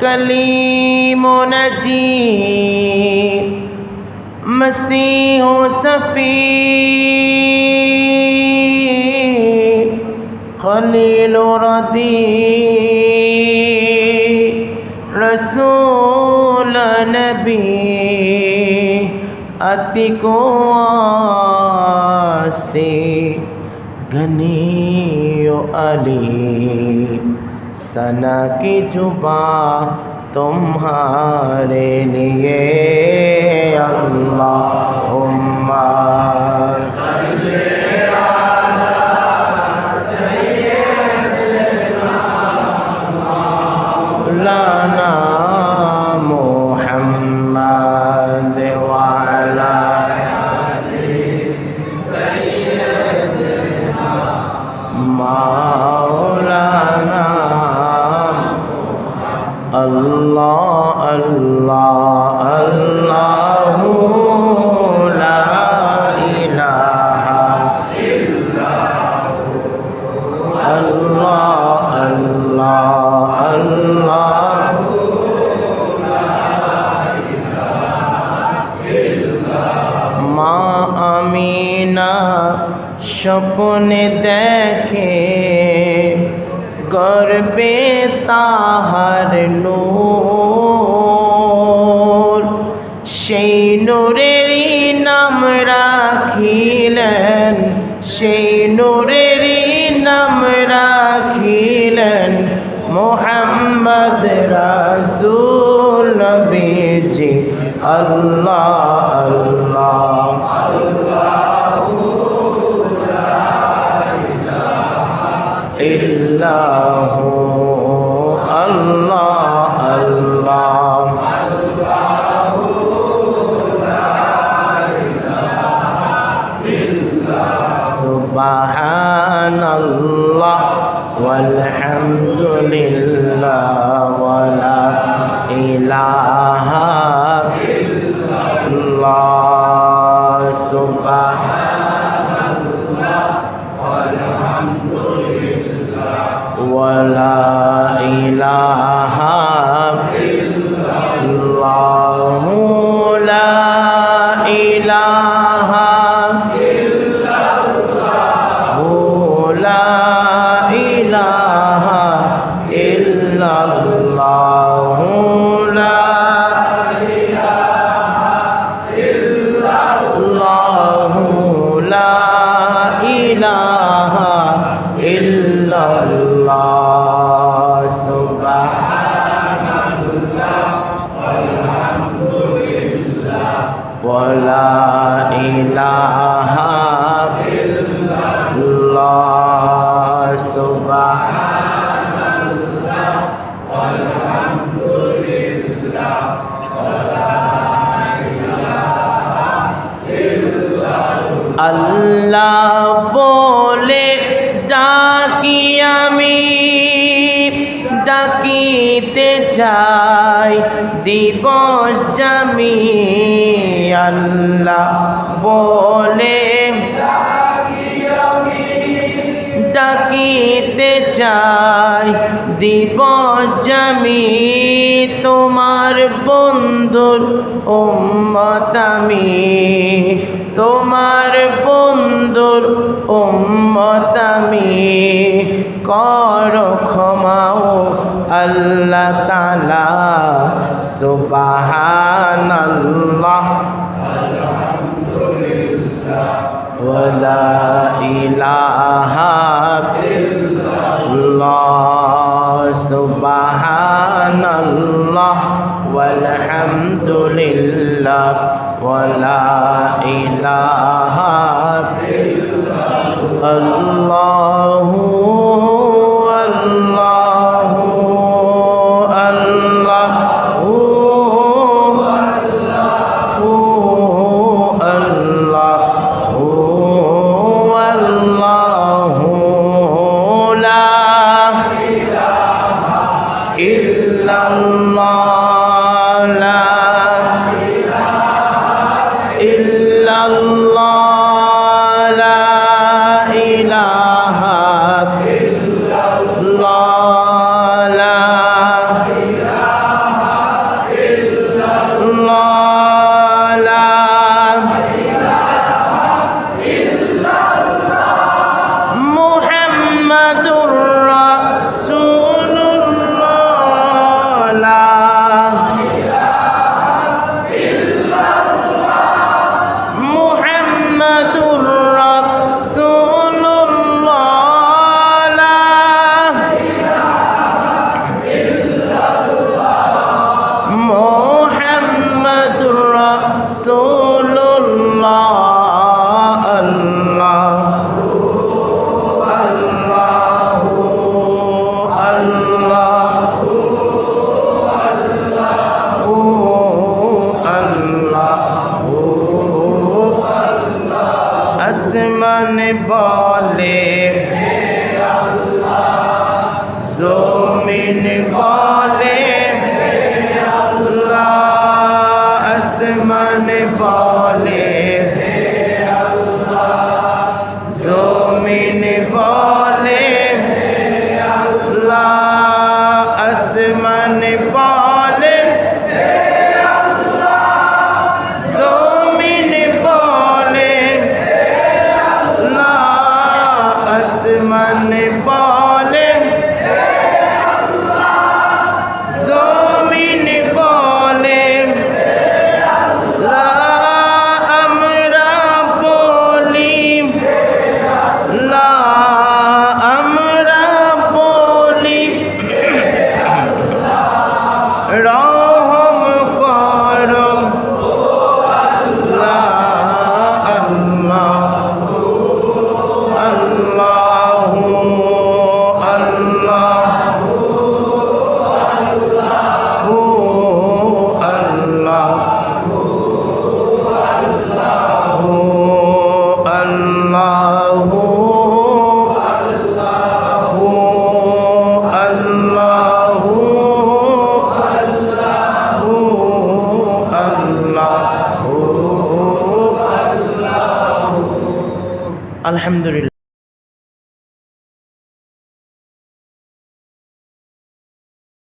کلیم و نجیب مسیح و صفی خلیل و ردی رسول نبی عتیق و آسی غنی و علی सना की जुबा तुम्हारे लिए अल्लाह আল্লাহ আল্লাহ লা ইলাহা আল্লাহ আল্লাহ মা আমিনা স্বপ্নে দেখে গর্বে তাহার রাসূল নবীজি আল্লাহ আল্লাহ। ইল্লাহু ilaha ولا إله الله سبحان আল্লাহ বলে ডাকি আমি ডাকিতে চাই দিবস জামি আল্লাহ বলে, ডাকিতে চাই, দিব জামি তোমার বন্ধুর উম্মত আমি। তোমার বন্ধুর উম্মত আমি। কর ক্ষমাও আল্লাহ তালা সুবাহানাল্লাহ। ولا إله إلا الله سبحان الله والحمد لله ولا إله in আল্লাহ আলহামদুলিল্লাহ